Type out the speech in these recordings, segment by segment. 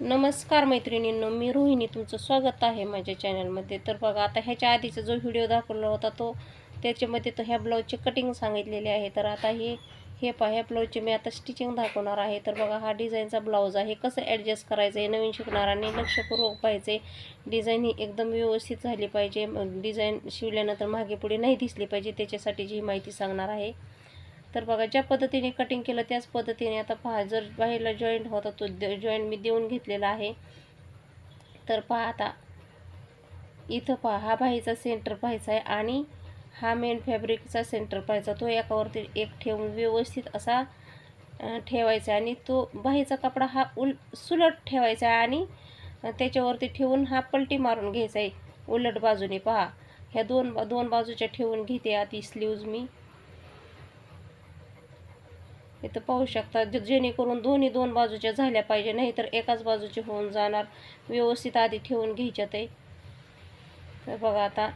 नमस्कार मैत्रिणींनो मी रोहिणी. तुमचं स्वागत आहे माझ्या चॅनलमध्ये. तर बघा आता ह्याच्या आधीचा जो व्हिडिओ दाखवला होता तो त्याच्यामध्ये तो ह्या ब्लाऊजची कटिंग सांगितलेली आहे. तर आता हे हे पहा ह्या ब्लाऊजची मी आता स्टिचिंग दाखवणार आहे. तर बघा हा डिझाईनचा ब्लाऊज आहे. कसं ॲडजस्ट करायचं आहे नवीन शिकणाऱ्यांनी लक्षपूर्वक पाहिजे डिझाईन ही एकदम व्यवस्थित झाली पाहिजे. डिझाईन शिवल्यानंतर मागे पुढे नाही दिसली पाहिजे त्याच्यासाठी जी माहिती सांगणार आहे. तर बघा ज्या पद्धतीने कटिंग केलं त्याच पद्धतीने आता पहा जर बाहेरला जॉईंट होता तो जॉईंट मी देऊन घेतलेला आहे. तर पहा आता इथं पहा हा बाहीचा सेंटर पाहायचा आहे आणि हा मेन फॅब्रिकचा सेंटर पाहायचा. तो एकावरती एक ठेवून व्यवस्थित असा ठेवायचा आहे आणि तो बाहीचा कपडा हा उल सुलट ठेवायचा आहे आणि त्याच्यावरती ठेवून हा पलटी मारून घ्यायचा आहे. उलट बाजूने पहा. ह्या दोन बा- दोन बाजूच्या ठेवून घेते आधी स्लीव्ज मी. इथं पाहू शकता जेणेकरून दोन्ही दोन बाजूच्या झाल्या पाहिजे नाहीतर एकाच बाजूचे होऊन जाणार. व्यवस्थित आधी ठेवून घ्यायच्या ते तर बघा आता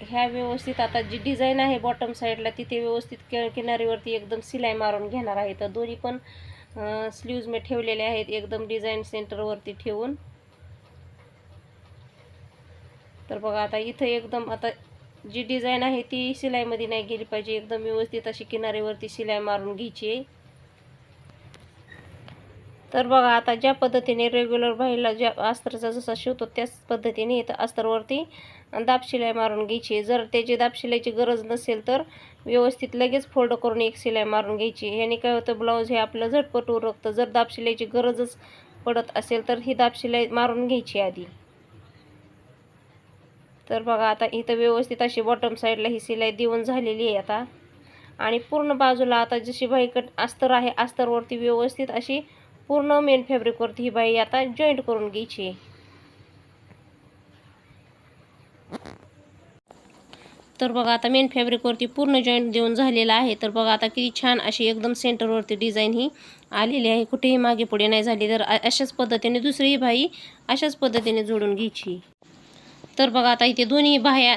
ह्या व्यवस्थित आता जी डिझाईन आहे बॉटम साईडला तिथे व्यवस्थित कि किनारीवरती एकदम सिलाई मारून घेणार आहे. तर दोन्ही पण स्लीव्ज मी ठेवलेले आहेत एकदम डिझाईन सेंटरवरती ठेवून. तर बघा आता इथं एकदम आता जी डिझाईन आहे ती शिलाईमध्ये नाही गेली पाहिजे. एकदम व्यवस्थित अशी किनाऱ्यावरती शिलाई मारून घ्यायची आहे. तर बघा आता ज्या पद्धतीने रेग्युलर बाईला ज्या अस्तरचा जसा शिवतो त्याच पद्धतीने इथं अस्तरवरती दाब शिलाई मारून घ्यायची आहे. जर त्याची दाब शिलाईची गरज नसेल तर व्यवस्थित लगेच फोल्ड करून एक शिलाई मारून घ्यायची ह्याने काय होतं ब्लाऊज हे आपलं झटपट उरकतं. जर दाब शिलाईची गरजच पडत असेल तर ही दाब शिलाई मारून घ्यायची आधी. तर बघा आता इथं व्यवस्थित अशी बॉटम साईडला ही शिलाई देऊन झालेली आहे आता. आणि पूर्ण बाजूला आता जशी बाई कट अस्तर आहे अस्तरवरती व्यवस्थित अशी पूर्ण मेन फॅब्रिकवरती ही बाई आता जॉईंट करून घ्यायची. तर बघा आता मेन फॅब्रिकवरती पूर्ण जॉईंट देऊन झालेला आहे. तर बघा आता किती छान अशी एकदम सेंटरवरती डिझाईन ही आलेली आहे. कुठेही मागे पुढे नाही झाली. तर अशाच पद्धतीने दुसरीही बाई अशाच पद्धतीने जोडून घ्यायची. तर बघा आता इथे दोन्ही बाह्या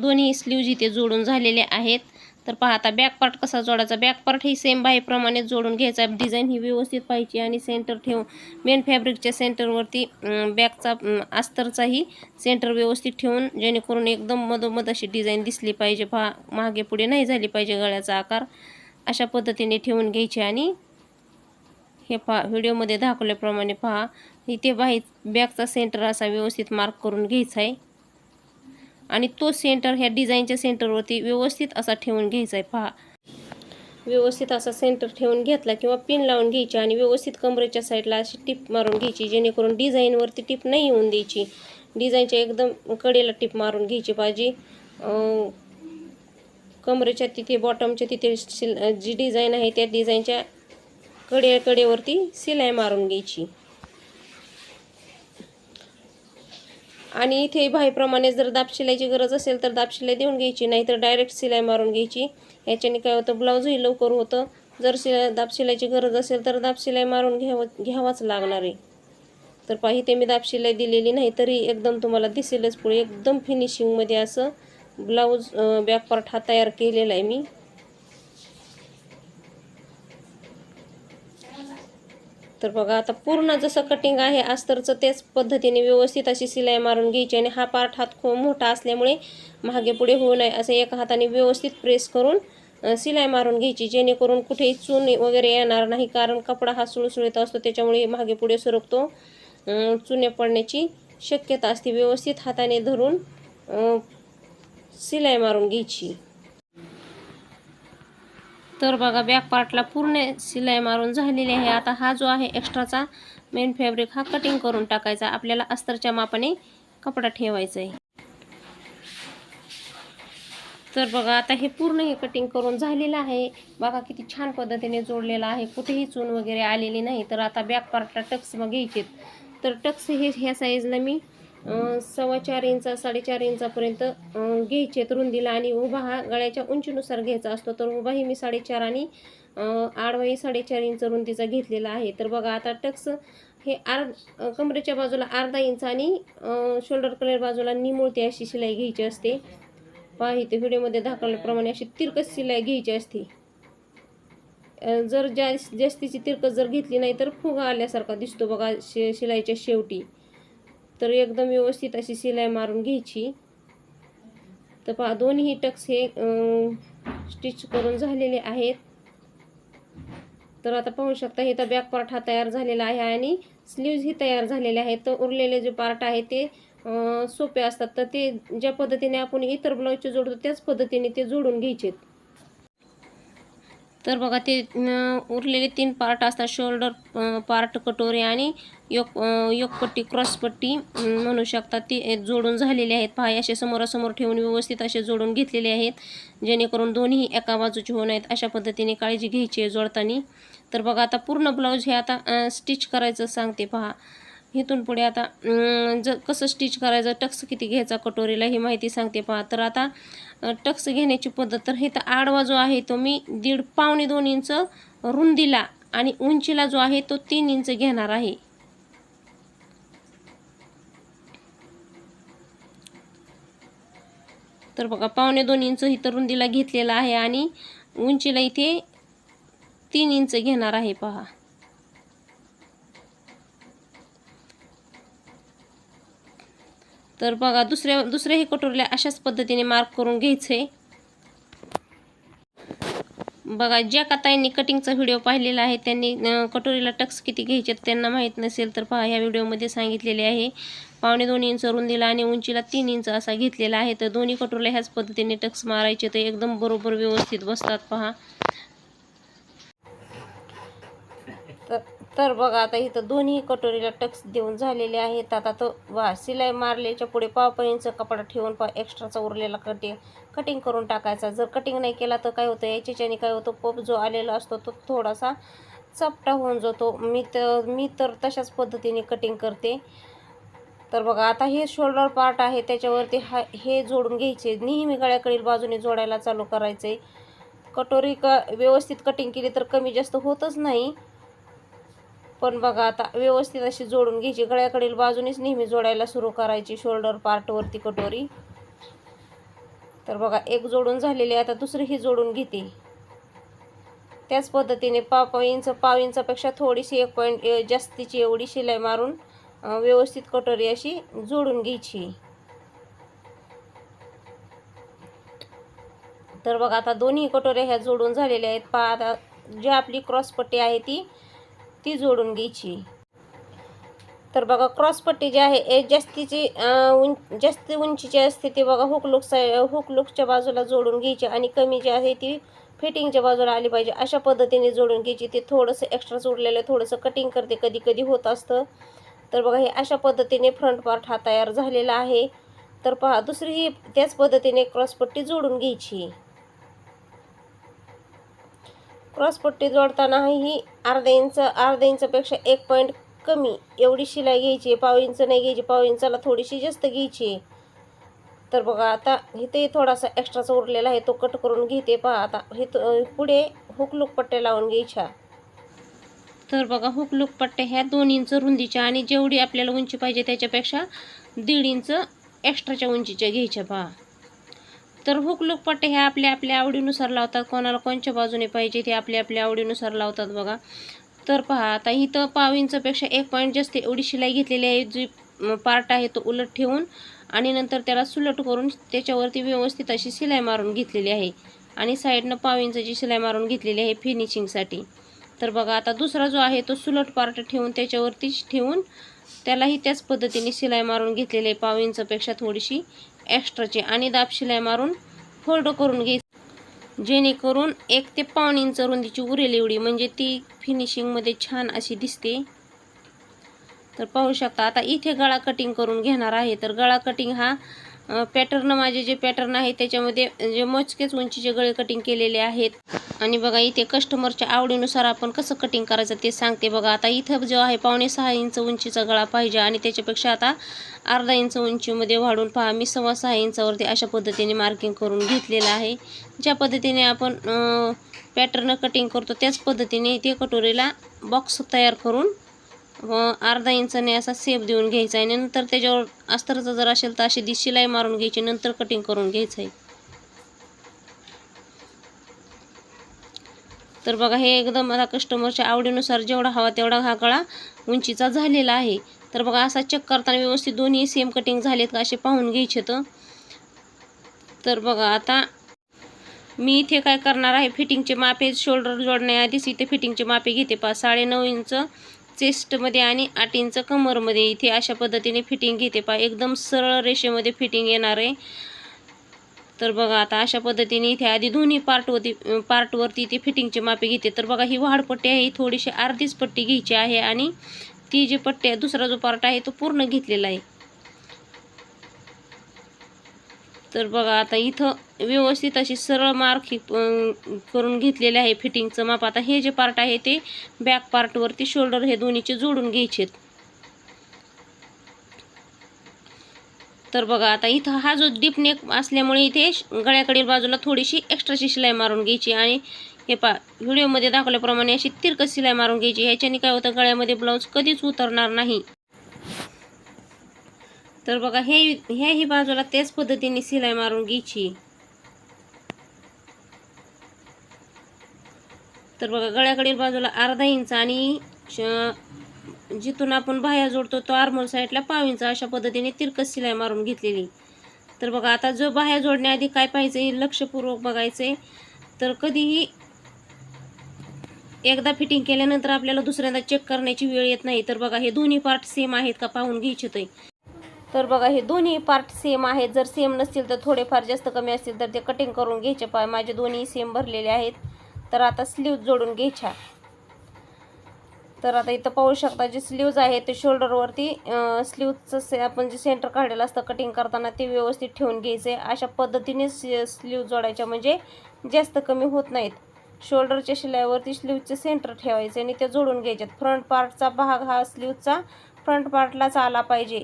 दोन्ही स्लीव्ज इथे जोडून झालेले आहेत. तर पहा आता बॅक पार्ट कसा जोडायचा? बॅक पार्ट ही सेम बाहेप्रमाणेच जोडून घ्यायचा. डिझाईन ही व्यवस्थित पाहिजे आणि सेंटर ठेवून मेन फॅब्रिकच्या सेंटरवरती बॅकचा अस्तरचाही सेंटर व्यवस्थित ठेवून जेणेकरून एकदम मधोमध अशी डिझाईन दिसली पाहिजे. पहा मागे पुढे नाही झाली पाहिजे गळ्याचा आकार. अशा पद्धतीने ठेवून घ्यायचे आणि हे पहा व्हिडिओमध्ये दाखवल्याप्रमाणे पहा इथे बाही बॅकचा सेंटर असा व्यवस्थित मार्क करून घ्यायचा आहे. आणि तो सेंटर ह्या डिझाईनच्या सेंटरवरती व्यवस्थित असा ठेवून घ्यायचा आहे पहा. व्यवस्थित असा सेंटर ठेवून घेतला किंवा पिन लावून घ्यायची आणि व्यवस्थित कमरेच्या साईडला अशी टिप मारून घ्यायची जेणेकरून डिझाईनवरती टिप नाही येऊन द्यायची. डिझाईनच्या एकदम कडेला टिप मारून घ्यायची पाहिजे. कमरेच्या तिथे बॉटमच्या तिथे शिल जी डिझाईन आहे त्या डिझाईनच्या कडे कडेवरती शिलाई मारून घ्यायची. आणि इथे भाईप्रमाणे जर दाब शिलाईची गरज असेल तर दाब शिलाई देऊन घ्यायची नाहीतर डायरेक्ट शिलाई मारून घ्यायची. ह्याच्याने काय होतं ब्लाऊजही लवकर होतं. जर शिला दाब शिलाईची गरज असेल तर दाब शिलाई मारून घ्यावं घ्यावाच लागणार आहे. तर पहा मी दाब शिलाई दिलेली नाही तरी एकदम तुम्हाला दिसेलच पुढे. एकदम फिनिशिंगमध्ये असं ब्लाऊज बॅक पार्ट हा तयार केलेला आहे मी. तर बघा आता पूर्ण जसं कटिंग आहे अस्तरचं त्याच पद्धतीने व्यवस्थित अशी शिलाई मारून घ्यायची आणि हा पार्ट हात खूप मोठा असल्यामुळे मागे पुढे होऊ नये असं एका हाताने व्यवस्थित प्रेस करून शिलाई मारून घ्यायची जेणेकरून कुठेही चून वगैरे येणार नाही कारण कपडा हा सुळसुळीत असतो त्याच्यामुळे मागे पुढे सरकतो. चुने पडण्याची शक्यता असते व्यवस्थित हाताने धरून शिलाई मारून घ्यायची. तर बघा बॅक पार्टला पूर्ण शिलाई मारून झालेली आहे. आता हा जो आहे एक्स्ट्राचा मेन फॅब्रिक हा कटिंग करून टाकायचा. आपल्याला अस्तरच्या मापाने कपडा ठेवायचा आहे तर बघा आता हे पूर्ण हे कटिंग करून झालेलं आहे. बघा किती छान पद्धतीने जोडलेलं आहे. कुठेही चून वगैरे आलेली नाही. तर आता बॅक पार्टला टक्स मग घ्यायचे तर टक्स हे ह्या साईजला मी सव्वा चार इंचा साडेचार इंचापर्यंत घ्यायचे रुंदीला आणि उभा हा गळ्याच्या उंचीनुसार घ्यायचा असतो. तर उभाही मी साडेचार आणि आडवाही साडेचार इंच रुंदीचा घेतलेला आहे. तर बघा आता टक्स हे अर्ध कमरेच्या बाजूला अर्धा इंच आणि शोल्डर कलर बाजूला निमुळते अशी शिलाई घ्यायची असते. पहा इथे व्हिडिओमध्ये दाखवल्याप्रमाणे अशी तिरकस शिलाई घ्यायची असते. जर जास्त जास्तीची तिरकस जर घेतली नाही तर फुगा आल्यासारखा दिसतो बघा शे शिलाईच्या शेवटी. तर एकदम व्यवस्थित अशी शिलाई मारून घ्यायची. तर पहा दोन्ही टक्स हे स्टिच करून झालेले आहेत. तर आता पाहू शकता इथं बॅक पार्ट हा तयार झालेला आहे आणि स्लीव्ज ही तयार झालेले आहेत. तर उरलेले जे पार्ट आहे ते सोपे असतात. तर ते ज्या पद्धतीने आपण इतर ब्लाऊजचे जोडतो त्याच पद्धतीने ते जोडून घ्यायचे तर बघा ते उरलेले तीन पार्ट असतात. शोल्डर पार्ट कटोरी आणि योग अं, योगपट्टी क्रॉसपट्टी म्हणू शकतात ते जोडून झालेले आहेत. पहा असे समोरासमोर ठेवून व्यवस्थित असे जोडून घेतलेले आहेत जेणेकरून दोन्ही एका बाजूचे होऊ नयेत. अशा पद्धतीने काळजी घ्यायची आहे जोडताना. तर बघा आता पूर्ण ब्लाऊज हे आता स्टिच करायचं सांगते पहा. इथून पुढे आता ज कसं स्टिच करायचं टक्स किती घ्यायचा कटोरीला ही माहिती सांगते पहा. तर आता टक्स घेण्याची पद्धत तर हे तर आडवा जो आहे तो मी दीड पावणे दोन इंच रुंदीला आणि उंचीला जो आहे तो तीन इंच घेणार आहे. तर बघा पावणे दोन इंच इथं रुंदीला घेतलेला आहे आणि उंचीला इथे तीन इंच घेणार आहे पहा. तर बघा दुसऱ्या हे कटोरीला अशाच पद्धतीने मार्क करून घ्यायचे. बघा ज्या काताईंनी कटिंगचा व्हिडिओ पाहिलेला आहे त्यांनी कटोरीला टक्स किती घ्यायचे त्यांना माहीत नसेल तर पहा ह्या व्हिडिओमध्ये सांगितलेले आहे पावणे दोन इंच रुंदीला आणि उंचीला तीन इंच असा घेतलेला आहे. तर दोन्ही कटोरीला ह्याच पद्धतीने टक्स मारायचे तर एकदम बरोबर व्यवस्थित बसतात पहा. तर बघा आता इथं दोन्ही कटोरीला टक्स देऊन झालेले आहेत. आता तो वा सिलाई मारल्याच्या पुढे पावपर्यंत कपडा ठेवून पा एक्स्ट्राचा उरलेला कटिंग कटिंग करून टाकायचा. जर कटिंग नाही केला तर काय होतं याच्याच्याने काय होतं पोप जो आलेला असतो तो थोडासा चपटा होऊन जातो. मी तर मी तर तशाच पद्धतीने कटिंग करते. तर बघा आता हे शोल्डर पार्ट आहे त्याच्यावरती हा हे जोडून घ्यायचे. नेहमी गळ्याकडील बाजूने जोडायला चालू करायचे. कटोरी क व्यवस्थित कटिंग केली तर कमी जास्त होतच नाही. पण बघा आता व्यवस्थित अशी जोडून घ्यायची. गळ्याकडील बाजूनेच नेहमी जोडायला सुरू करायची शोल्डर पार्टवरती कटोरी. तर बघा एक जोडून झालेली आता दुसरीही जोडून घेते. त्याच पद्धतीने पाव पाव इंच पाव इंचापेक्षा थोडीशी एक पॉईंट जास्तीची एवढी शिलाई मारून व्यवस्थित कटोरी अशी जोडून घ्यायची. तर बघा आता दोन्ही कटोऱ्या ह्या जोडून झालेल्या आहेत. पहा आता जी आपली क्रॉसपट्टी आहे ती ती जोडून घ्यायची. तर बघा क्रॉसपट्टी जी आहे ए जास्तीची उं जास्त उंचीची असते ती बघा हुक लुक साय हुक लुकच्या बाजूला जोडून घ्यायची आणि कमी जी आहे ती फिटिंगच्या बाजूला आली पाहिजे. अशा पद्धतीने जोडून घ्यायची. ते थोडंसं एक्स्ट्रा जोडलेलं थोडंसं कटिंग करते कधी कधी होत असतं. तर बघा हे अशा पद्धतीने फ्रंट पार्ट हा तयार झालेला आहे. तर पहा दुसरी ही त्याच पद्धतीने क्रॉसपट्टी जोडून घ्यायची. क्रॉसपट्टी जोडताना ही अर्धा इंच अर्धा इंचपेक्षा एक पॉईंट कमी. एवढी शिलाई घ्यायची पाव इंच नाही घ्यायची पाव इंचाला थोडीशी जास्त घ्यायची तर बघा आता इथे थोडासा एक्स्ट्राचा उरलेला आहे तो कट करून घेते पहा. आता हे पुढे हुकलूक पट्ट्या लावून घ्यायच्या. तर बघा हुकलूक पट्ट्या ह्या दोन इंच रुंदीच्या आणि जेवढी आपल्याला उंची पाहिजे त्याच्यापेक्षा दीड इंच एक्स्ट्राच्या उंचीच्या घ्यायच्या पहा. तर हुक लुकपट्टे हे आपल्या आपल्या आवडीनुसार लावतात. कोणाला कोणच्या बाजूने पाहिजे ते आपल्या आपल्या आवडीनुसार लावतात बघा. तर पहा आता इथं पाव इंचपेक्षा एक पॉईंट जास्त एवढी शिलाई घेतलेली आहे जी पार्ट आहे तो उलट ठेवून आणि नंतर त्याला सुलट करून त्याच्यावरती व्यवस्थित अशी शिलाई मारून घेतलेली आहे. आणि साईडनं पाव इंचाची शिलाई मारून घेतलेली आहे फिनिशिंगसाठी तर बघा आता दुसरा जो आहे तो सुलट पार्ट ठेवून त्याच्यावरतीच ठेवून त्यालाही त्याच पद्धतीने शिलाई मारून घेतलेले आहे पाव इंचपेक्षा थोडीशी एक्स्ट्राची आणि दाब शिलाई मारून फोल्ड करून घे. जेणेकरून एक ते पाऊण इंच रुंदीची उरेल एवढी म्हणजे ती फिनिशिंगमध्ये छान अशी दिसते. तर पाहू शकता आता इथे गळा कटिंग करून घेणार आहे. तर गळा कटिंग हा पॅटर्न माझे जे पॅटर्न आहे त्याच्यामध्ये जे मोजकेच उंचीचे गळे कटिंग केलेले आहेत. आणि बघा इथे कस्टमरच्या आवडीनुसार आपण कसं कटिंग करायचं ते सांगते बघा. आता इथं जो आहे पावणे सहा इंच उंचीचा गळा पाहिजे आणि त्याच्यापेक्षा आता अर्धा इंच उंचीमध्ये वाढून पहा. मी सव्वा सहा इंचावरती अशा पद्धतीने मार्किंग करून घेतलेलं आहे. ज्या पद्धतीने आपण पॅटर्न कटिंग करतो त्याच पद्धतीने ते कटोरीला बॉक्स तयार करून हो, अर्धा इंचाने असा सेप देऊन घ्यायचा आहे. नंतर त्याच्यावर अस्तरचं जर असेल तर अशी दी शिलाई मारून घ्यायची. नंतर कटिंग करून घ्यायचं आहे तर बघा हे एकदम आता कस्टमरच्या आवडीनुसार जेवढा हवा तेवढा हा गळा उंचीचा झालेला आहे. तर बघा असा चेक करताना व्यवस्थित दोन्ही सेम कटिंग झालेत का असे पाहून घ्यायचे तर. तर बघा आता मी इथे काय करणार आहे? फिटिंगचे मापे शोल्डर जोडण्याआधीच इथे फिटिंगचे मापे घेते. पा साडेनऊ इंच चेस्टमध्ये आणि आठ इंच कमरमध्ये इथे अशा पद्धतीने फिटिंग घेते. पा एकदम सरळ रेषेमध्ये फिटिंग येणार आहे. तर बघा आता अशा पद्धतीने इथे आधी दोन्ही पार्टवरती पार्टवरती इथे फिटिंगची मापे घेते. तर बघा ही वाढपट्टी आहे ही थोडीशी अर्धीच पट्टी घ्यायची आहे आणि ती जी पट्टी आहे दुसरा जो पार्ट आहे तो पूर्ण घेतलेला आहे. तर बघा आता इथं व्यवस्थित अशी सरळ मार्क ही, करून घेतलेले आहे फिटिंगचं माप. आता हे जे पार्ट आहे ते बॅक पार्टवरती शोल्डर हे दोन्हीचे जोडून घ्यायचेत. तर बघा आता इथं हा जो डीप नेक असल्यामुळे इथे गळ्याकडील बाजूला थोडीशी एक्स्ट्राची शिलाई मारून घ्यायची आणि हे पा व्हिडिओमध्ये दाखवल्याप्रमाणे अशी तिरकस शिलाई मारून घ्यायची. ह्याच्याने काय होतं गळ्यामध्ये ब्लाऊज कधीच उतरणार नाही. तर बघा हे ह्याही बाजूला त्याच पद्धतीने शिलाई मारून घ्यायची. तर बघा गळ्याकडील बाजूला अर्धा इंच आणि जिथून आपण बाह्या जोडतो तो आर्मोल साईडला पाव इंच अशा पद्धतीने तिरकस शिलाई मारून घेतलेली. तर बघा आता जो बाह्या जोडण्याआधी काय पाहिजे हे लक्षपूर्वक बघायचे तर कधीही एकदा फिटिंग केल्यानंतर आपल्याला दुसऱ्यांदा चेक करण्याची वेळ येत नाही. तर बघा हे दोन्ही पार्ट सेम आहेत का पाहून घ्यायचे ते तर बघा हे दोन्ही पार्ट सेम आहेत. जर सेम नसतील तर थोडेफार जास्त कमी असतील तर ते कटिंग करून घ्यायचे. पाय माझे दोन्ही सेम भरलेले आहेत. तर आता स्लीव जोडून घ्यायच्या. तर आता इथं पाहू शकता जे स्लीव्ज आहे ते शोल्डरवरती स्लीवचं से आपण जे सेंटर काढलेलं असतं कटिंग करताना ते व्यवस्थित ठेवून घ्यायचे. अशा पद्धतीने स्लीव जोडायच्या. म्हणजे जास्त कमी होत नाहीत. शोल्डरच्या शिलाईवरती स्लीवचे सेंटर ठेवायचे आणि ते जोडून घ्यायचे. फ्रंट पार्टचा भाग हा स्लीवचा फ्रंट पार्टलाच आला पाहिजे.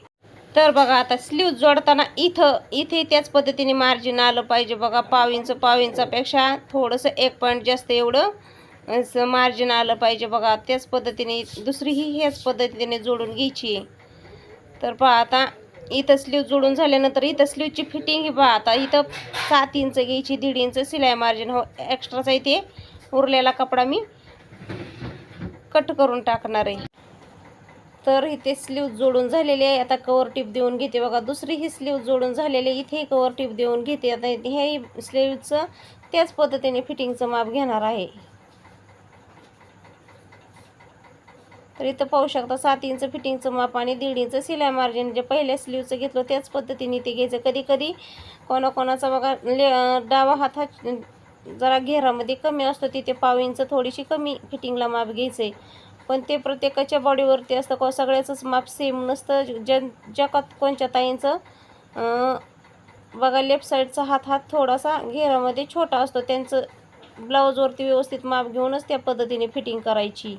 तर बघा आता स्लीव जोडताना इथं इथे त्याच पद्धतीने मार्जिन आलं पाहिजे बघा. पाव इंच पाव इंचापेक्षा थोडंसं एक पॉईंट जास्त एवढं असं मार्जिन आलं पाहिजे बघा. त्याच पद्धतीने दुसरीही ह्याच पद्धतीने जोडून घ्यायची. तर पहा आता इथं स्लीव जोडून झाल्यानंतर इथं स्लीवची फिटिंग ही पहा. आता इथं सात इंच घ्यायची दीड इंच सिलाई मार्जिन हो एक्स्ट्राचा इथे उरलेला कपडा मी कट करून टाकणार आहे. तर इथे स्लीव जोडून झालेली आहे. आता कवर टिप देऊन घेते बघा. दुसरी ही स्लीव जोडून झालेली आहे. इथेही कवर टिप देऊन घेते. आता हे स्लीवचं त्याच पद्धतीने फिटिंगचं माप घेणार आहे. तर इथं पाहू शकता सात इंच फिटिंगचं माप आणि दीड इंच सिलाई मार्जिन जे पहिल्या स्लीवचं घेतलं त्याच पद्धतीने ते घ्यायचं. कधी कधी कोणाकोणाचा बघा ले डावा हात हा जरा घेरामध्ये कमी असतो. तिथे पाव इंच थोडीशी कमी फिटिंगला माप घ्यायचं आहे पण ते प्रत्येकाच्या बॉडीवरती असतं. किंवा सगळ्याचंच माप सेम नसतं. ज्या ज्या का ताईंचं बघा लेफ्ट साईडचा हात हात थोडासा घेरामध्ये छोटा असतो. त्यांचं ब्लाऊजवरती व्यवस्थित माप घेऊनच त्या पद्धतीने फिटिंग करायची.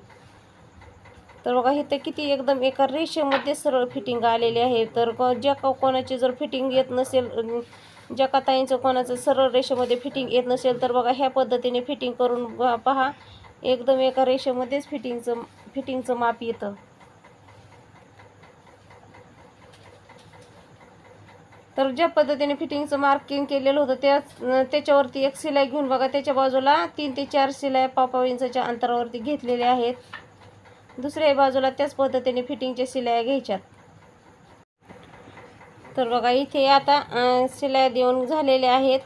तर बघा इथं किती एकदम एका रेषेमध्ये सरळ फिटिंग आलेली आहे. तर ज्या का कोणाची जर फिटिंग येत नसेल ज्या का ताईंचं कोणाचं सरळ रेषेमध्ये फिटिंग येत नसेल तर बघा ह्या पद्धतीने फिटिंग करून पहा. एकदम एका रेषेमध्येच फिटिंगचं फिटिंगचं माप येतं. तर ज्या पद्धतीने फिटिंगचं मार्किंग केलेलं होतं त्या त्याच्यावरती एक शिलाई घेऊन बघा. त्याच्या बाजूला तीन ते चार शिलाई पापा इंचाच्या अंतरावरती घेतलेल्या आहेत. दुसऱ्या बाजूला त्याच पद्धतीने फिटिंगच्या शिलाया घ्यायच्यात. तर बघा इथे आता शिलाया देऊन झालेल्या आहेत.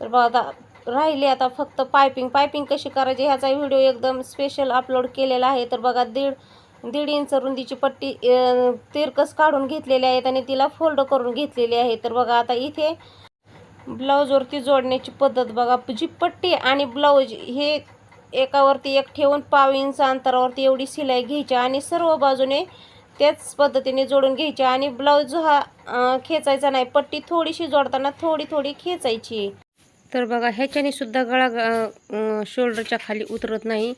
तर बघा आता राहिली. आता फक्त पायपिंग पायपिंग कशी करायची ह्याचा व्हिडिओ एकदम स्पेशल अपलोड केलेला आहे. तर बघा दीड दीड इंच रुंदीची पट्टी तिरकस काढून घेतलेली आहेत आणि तिला फोल्ड करून घेतलेली आहे. तर बघा आता इथे ब्लाऊजवरती जोडण्याची पद्धत बघा. जी पट्टी आणि ब्लाऊज हे एकावरती एक ठेवून पाव इंच अंतरावरती एवढी शिलाई घ्यायची आणि सर्व बाजूने त्याच पद्धतीने जोडून घ्यायची. आणि ब्लाऊज हा खेचायचा नाही. पट्टी थोडीशी जोडताना थोडी थोडी खेचायची. तर बघा ह्याच्याने सुद्धा गळा शोल्डरच्या खाली उतरत नाही.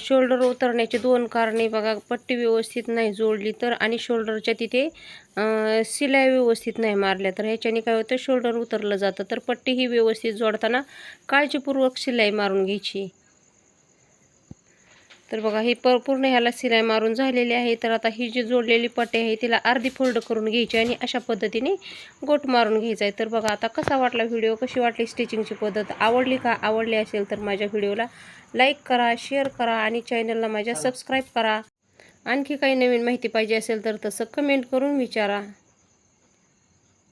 शोल्डर उतरण्याचे दोन कारणे बघा पट्टी व्यवस्थित नाही जोडली तर आणि शोल्डरच्या तिथे शिलाई व्यवस्थित नाही मारल्या तर. ह्याच्याने काय होतं शोल्डर उतरलं जातं. तर पट्टी ही व्यवस्थित जोडताना काळजीपूर्वक शिलाई मारून घ्यायची. तर बघा ही प पूर्ण ह्याला सिलाई मारून झालेली आहे. तर आता ही जी जोडलेली पट्टी आहे तिला अर्धी फोल्ड करून घ्यायची आणि अशा पद्धतीने गोट मारून घ्यायचा आहे. तर बघा आता कसा वाटला व्हिडिओ? कशी वाटली स्टिचिंगची पद्धत? आवडली का? आवडली असेल तर माझ्या व्हिडिओला लाईक करा शेअर करा आणि चॅनलला माझ्या सबस्क्राईब करा. आणखी काही नवीन माहिती पाहिजे असेल तर तसं कमेंट करून विचारा.